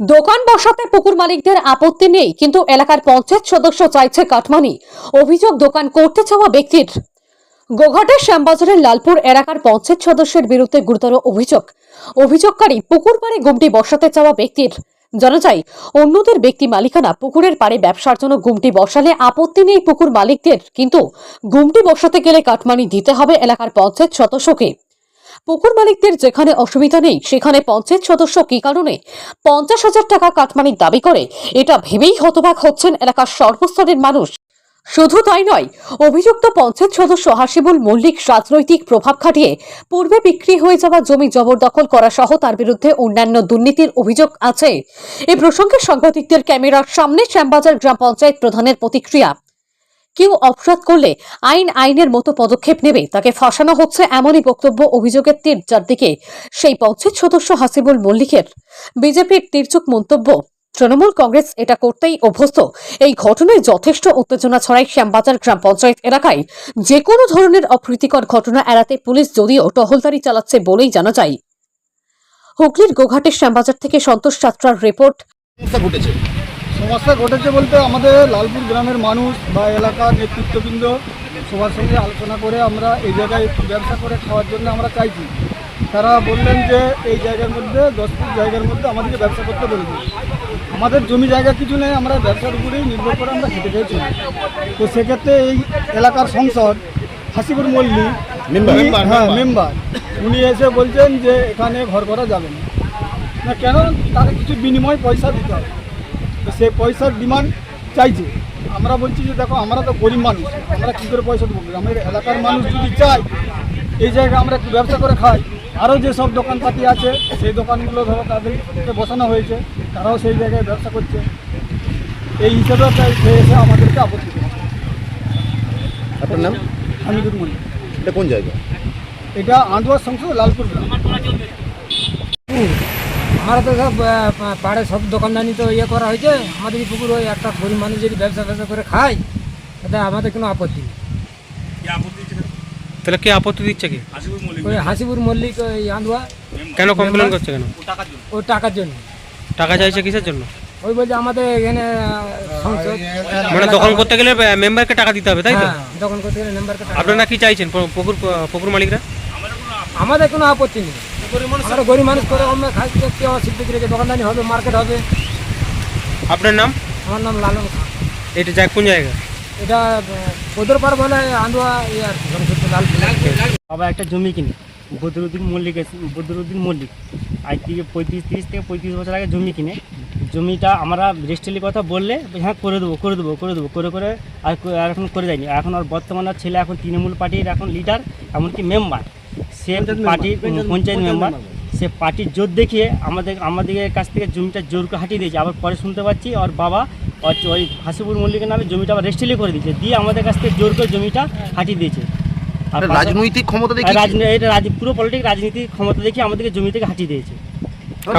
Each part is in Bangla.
দোকান বসাতে পুকুর মালিকদের আপত্তি নেই, কিন্তু এলাকার পঞ্চায়েত সদস্য চাইছে কাটমানি। অভিযোগ দোকান করতে চাওয়া ব্যক্তির। গোঘাটের শ্যামবাজারের লালপুর এলাকার পঞ্চায়েত সদস্যের বিরুদ্ধে গুরুতর অভিযোগ। অভিযোগকারী পুকুর পাড়ে গুমটি বসাতে চাওয়া ব্যক্তির। জানা যায়, অন্যদের ব্যক্তি মালিকানা পুকুরের পাড়ে ব্যবসার জন্য গুমটি বসালে আপত্তি নেই পুকুর মালিকদের, কিন্তু গুমটি বসাতে গেলে কাটমানি দিতে হবে এলাকার পঞ্চায়েত সদস্যকে। পুকুর মালিকদের যেখানে অসুবিধা নেই, সেখানে পঞ্চায়েত সদস্য কি কারণে পঞ্চাশ হাজার টাকা কাটমানির দাবি করে? এটা ভেবেই হতবাক হচ্ছেন এলাকার সর্বস্তরের মানুষ। শুধু তাই নয়, অভিযুক্ত পঞ্চায়েত সদস্য হাসিবুল মল্লিক রাজনৈতিক প্রভাব খাটিয়ে পূর্বে বিক্রি হয়ে যাওয়া জমি জবরদখল করা সহ তার বিরুদ্ধে অন্যান্য দুর্নীতির অভিযোগ আছে। এই প্রসঙ্গে সাংবাদিকদের ক্যামেরার সামনে শ্যামবাজার গ্রাম পঞ্চায়েত প্রধানের প্রতিক্রিয়া। কেউ অপরাধ করলে আইন আইনের মতো পদক্ষেপ নেবে। তাকে ফাঁসানো হচ্ছে এমনই বক্তব্য অভিযোগের তীর, যার দিকে সেই পঞ্চায়েত সদস্য হাসিবুল মল্লিকের। বিজেপির তীর্যক মন্তব্য, তৃণমূল কংগ্রেস এটা করতেই অভ্যস্ত। এই ঘটনায় যথেষ্ট উত্তেজনা ছড়ায় শ্যামবাজার গ্রাম পঞ্চায়েত এলাকায়। যে কোনো ধরনের অপ্রীতিকর ঘটনা এড়াতে পুলিশ যদিও টহলদারি চালাচ্ছে বলেই জানা যায়। হুগলির গোঘাটের শ্যামবাজার থেকে সন্তোষ যাত্রার রিপোর্ট। ঘটেছে। সমস্যা ঘটেছে বলতে আমাদের লালপুর গ্রামের মানুষ বা এলাকার নেতৃত্ববৃন্দ সবার সঙ্গে আলোচনা করে আমরা এই জায়গায় একটু ব্যবসা করে খাওয়ার জন্য আমরা চাইছি। তারা বললেন যে এই জায়গার মধ্যে দশ ফুট জায়গার মধ্যে আমাদেরকে ব্যবসা করতে বলেছে আমাদের জমি জায়গা কিছু নেই আমরা ব্যবসার উপরেই নির্ভর করে আমরা খেতে খেয়েছি। তো সেক্ষেত্রে এই এলাকার সংসদ হাসিপুর মল্লিক Member, হ্যাঁ মেম্বার। উনি এসে বলছেন যে এখানে ঘর করা যাবে না। না কেন? তাকে কিছু বিনিময় পয়সা দিতে হবে। তো সেই পয়সার ডিমান্ড চাইছে। আমরা বলছি যে দেখো আমরা তো গরিব মানুষ আমরা কী করে পয়সা দেবো? আমাদের এলাকার মানুষ যদি চাই এই জায়গায় আমরা একটু ব্যবসা করে খাই। আরও যেসব দোকানপাতি আছে সেই দোকানগুলো ধরো তাদেরকে বসানো হয়েছে তারাও সেই জায়গায় ব্যবসা করছে। এই হিসেবে তাই সে এসে আমাদেরকে আপত্তি আপনার নাম? হামিদুর মল্লিক এটা কোন জায়গা? এটা আন্দোয়ার সংসদ লালপুর গ্রাম। আমরা তো সব পাড়ে সব দোকানদানি তো ইয়ে করা হয়েছে। আমাদের পুকুর ওই একটা গরিব মানুষ যদি ব্যবসা ব্যবসা করে খায় তাতে আমাদের কোনো আপত্তি নেই। তাহলে কে আপত্তি দিচ্ছে কি? ওই হাসিপুর মল্লিক ওই আন্দুয়া কেন কমপ্লেন করছে কেন? ওই টাকার জন্য। টাকা চাইছে কিসের জন্য? ওই বলছে আমাদের এখানে মানে দখল করতে গেলে মেম্বারকে টাকা দিতে হবে তাই তো? হ্যাঁ দখল করতে গেলে মেম্বারকে টাকা আপনারা কি চাইছেন? পুকুর পুকুর মালিকরা? আমাদের কোনো আপত্তি নেই। আমরা গরিব মানুষ করে আমরা খাই কেউ অসুবিধা রেখে দোকানদানি হবে মার্কেট হবে। আপনার নাম? আমার নাম লালন খান। এটা যাক কোন জায়গা? এটা পদর পার বলে আন্দুয়া ইয়ার বাবা একটা জমি কিনে। বদরুদ্দিন মল্লিক এসে- বদরুদ্দিন মল্লিক। আজ থেকে পঁয়ত্রিশ তিরিশ থেকে পঁয়ত্রিশ বছর আগে জমি কিনে। জমিটা আমরা রেজিস্ট্রির কথা বললে হ্যাঁ করে দেবো করে দেবো করে দেবো করে করে আর আর এখন করে যায়নি। এখন আর বর্তমানে আর ছেলে এখন তৃণমূল পার্টির এখন লিডার এমনকি মেম্বার সে পার্টির পঞ্চায়েত মেম্বার সে পার্টির জোর দেখিয়ে আমাদের আমাদের কাছ থেকে জমিটা জোর করে হাঁটিয়ে দিয়েছে। আবার পরে শুনতে পাচ্ছি ওর বাবা ওই হাসিপুর মল্লিকের নামে জমিটা আবার রেজিস্ট্রি করে দিয়েছে। দিয়ে আমাদের কাছ থেকে জোর করে জমিটা হাঁটিয়ে দিয়েছে। আর রাজনৈতিক ক্ষমতা দেখি রাজনী- এটা রাজ- পুরো পলিটিক রাজনীতির ক্ষমতা দেখে আমাদেরকে জমি থেকে হাঁটিয়ে দিয়েছে।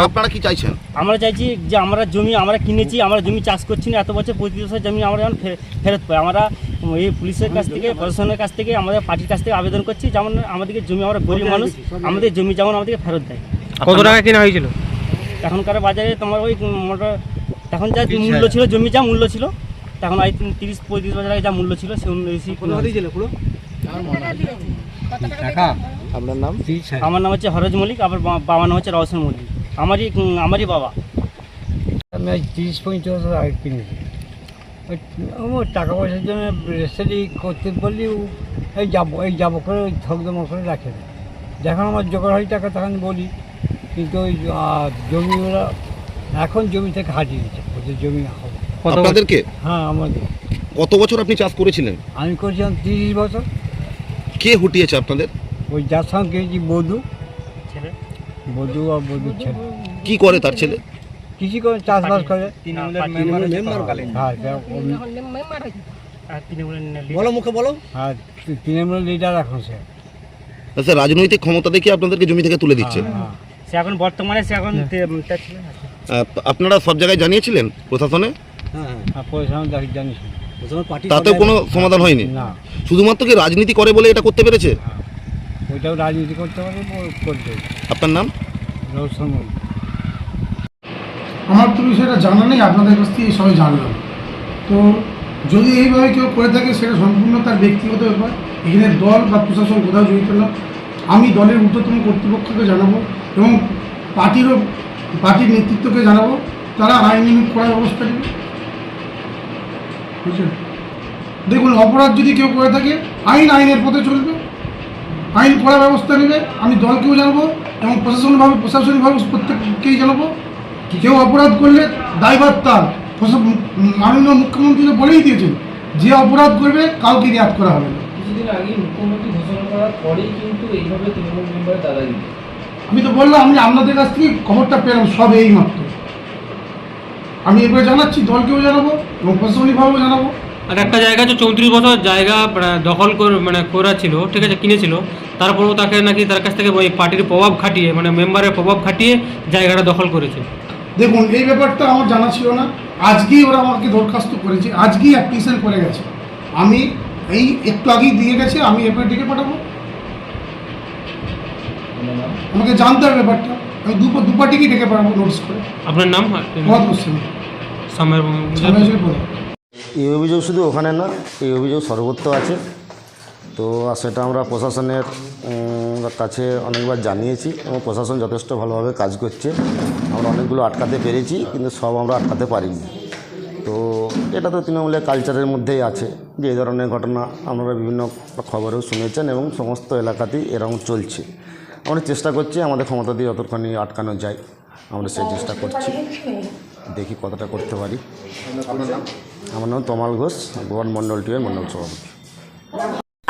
আপনারা কি চাইছেন? আমরা চাইছি যে আমরা জমি আমরা কিনেছি আমরা জমি চাষ করছি না। এত বছর পঁয়ত্রিশ বছর জমি আমরা যেমন ফেরত পাই আমরা এই পুলিশের কাছ থেকে প্রশাসনের কাছ থেকে আমাদের পার্টির কাছ থেকে আবেদন করছি যেমন আমাদেরকে জমি আমরা গরিব মানুষ আমাদের জমি যেমন আমাদেরকে ফেরত দেয়। কত টাকা কেনা হয়েছিল? এখনকার বাজারে তোমার ওই মোটা এখন যা মূল্য ছিল জমি যা মূল্য ছিল তখন ওই তিরিশ পঁয়ত্রিশ বছর আগে যা মূল্য ছিল সে অনুযায়ী আপনার নাম? আমার নাম হচ্ছে হরজ মল্লিক আবার বাবার নাম হচ্ছে রওশন মল্লিক। আমারই আমারই বাবা। আমি আজ তিরিশ পঁয়ত্রিশ বছর আগে কিনেছি। টাকা পয়সার জন্য রেজিস্ট্রি করতে বললি ও এই যাব এই যাব করে ওই থকদমা করে রাখে দেয় যখন আমার জোগাড় হয় টাকা তখন বলি কিন্তু ওই জমি ওরা এখন জমি থেকে হারিয়ে দিচ্ছে ওদের জমি হবে। আপনাদেরকে? হ্যাঁ আমাদের। কত বছর আপনি চাষ করেছিলেন? আমি করেছিলাম তিরিশ বছর। কে হুটিয়েছে আপনাদের? ওই যার সঙ্গে বধু। ছেলে। বধু আর বধুর ছেলে। কি করে তার ছেলে? কৃষি করে চাষবাস করে। তৃণমূলের হ্যাঁ যা- ওই- আর তৃণমূলের বলো মুখে বলো। হ্যাঁ তৃণমূল লিডার এখন সে। আচ্ছা রাজনৈতিক ক্ষমতা দেখে আপনাদেরকে জমি থেকে তুলে দিচ্ছে। হ্যাঁ সে এখন বর্তমানে সে এখন আপনারা সব জায়গায় জানিয়েছিলেন প্রশাসনে? পয়সা আমি দেখি তাতেও কোনো সমাধান হয়নি? না। শুধুমাত্র কি রাজনীতি করে বলে এটা করতে পেরেছে? ওইটাও রাজনীতি করতে পারে করতে আপনার নাম? রৌশন আমার তো বিষয়টা জানা নেই, আপনাদের কাছ থেকে সবাই জানলাম তো যদি এইভাবে কেউ করে থাকে, সেটা সম্পূর্ণ তার ব্যক্তিগত ব্যাপার। এখানে দল বা প্রশাসন কোথাও জড়িত না। আমি দলের ঊর্ধ্বতন কর্তৃপক্ষকে জানাব এবং পার্টিরও, পার্টির নেতৃত্বকে জানাব, তারা আইনি করার ব্যবস্থা নেবে। বুঝলেন দেখুন, অপরাধ যদি কেউ করে থাকে, আইন আইনের পথে চলবে। আইন করার ব্যবস্থা নেবে। আমি দলকেও জানাব এবং প্রশাসনভাবে প্রশাসনিকভাবে প্রত্যেককেই জানাব। কেউ অপরাধ করলে দায়ভার তার। মাননীয় মুখ্যমন্ত্রী তো বলেই দিয়েছেন যে অপরাধ করবে কাউকে রিয়াদ করা হবে না। কিছুদিন আগে মুখ্যমন্ত্রী ঘোষণা করার পরেই কিন্তু এইভাবে তৃণমূল মেম্বারের দাদাগিরি আমি তো বললাম আমি আপনাদের কাছ থেকে খবরটা পেলাম সব এই মাত্র। আমি এবারে জানাচ্ছি দলকেও জানাব এবং প্রশাসনিকভাবেও জানাব। আর একটা জায়গা আছে চৌত্রিশ বছর জায়গা মানে দখল করে মানে করা ছিল ঠিক আছে কিনেছিল। তারপরেও তাকে নাকি তার কাছ থেকে ওই পার্টির প্রভাব খাটিয়ে মানে মেম্বারের প্রভাব খাটিয়ে জায়গাটা দখল করেছে। দেখুন এই ব্যাপারটা আমার জানা ছিল না। আজকেই ওরা আমাকে দরখাস্ত করেছে। আজকেই অ্যাপ্লিকেশন করে গেছে। আমি এই একটু আগেই দিয়ে গেছে আমি এরপরে ডেকে পাঠাবো। আমাকে জানতে হবে ব্যাপারটা। আমি দু দু পার্টিকেই ডেকে পাঠাবো নোটিস করে। আপনার নাম বলো এই অভিযোগ শুধু ওখানে না এই অভিযোগ সর্বত্র আছে। তো আর সেটা আমরা প্রশাসনের কাছে অনেকবার জানিয়েছি এবং প্রশাসন যথেষ্ট ভালোভাবে কাজ করছে। আমরা অনেকগুলো আটকাতে পেরেছি কিন্তু সব আমরা আটকাতে পারিনি। তো এটা তো তৃণমূলের কালচারের মধ্যেই আছে যে এই ধরনের ঘটনা আপনারা বিভিন্ন খবরেও শুনেছেন এবং সমস্ত এলাকাতেই এরকম চলছে। আমরা চেষ্টা করছি আমাদের ক্ষমতা দিয়ে যতক্ষণ আটকানো যায় আমরা সেই চেষ্টা করছি। দেখি কতটা করতে পারি। আমার নাম তমাল ঘোষ গোয়ান মণ্ডল টিউয়ের মণ্ডল সভাপতি।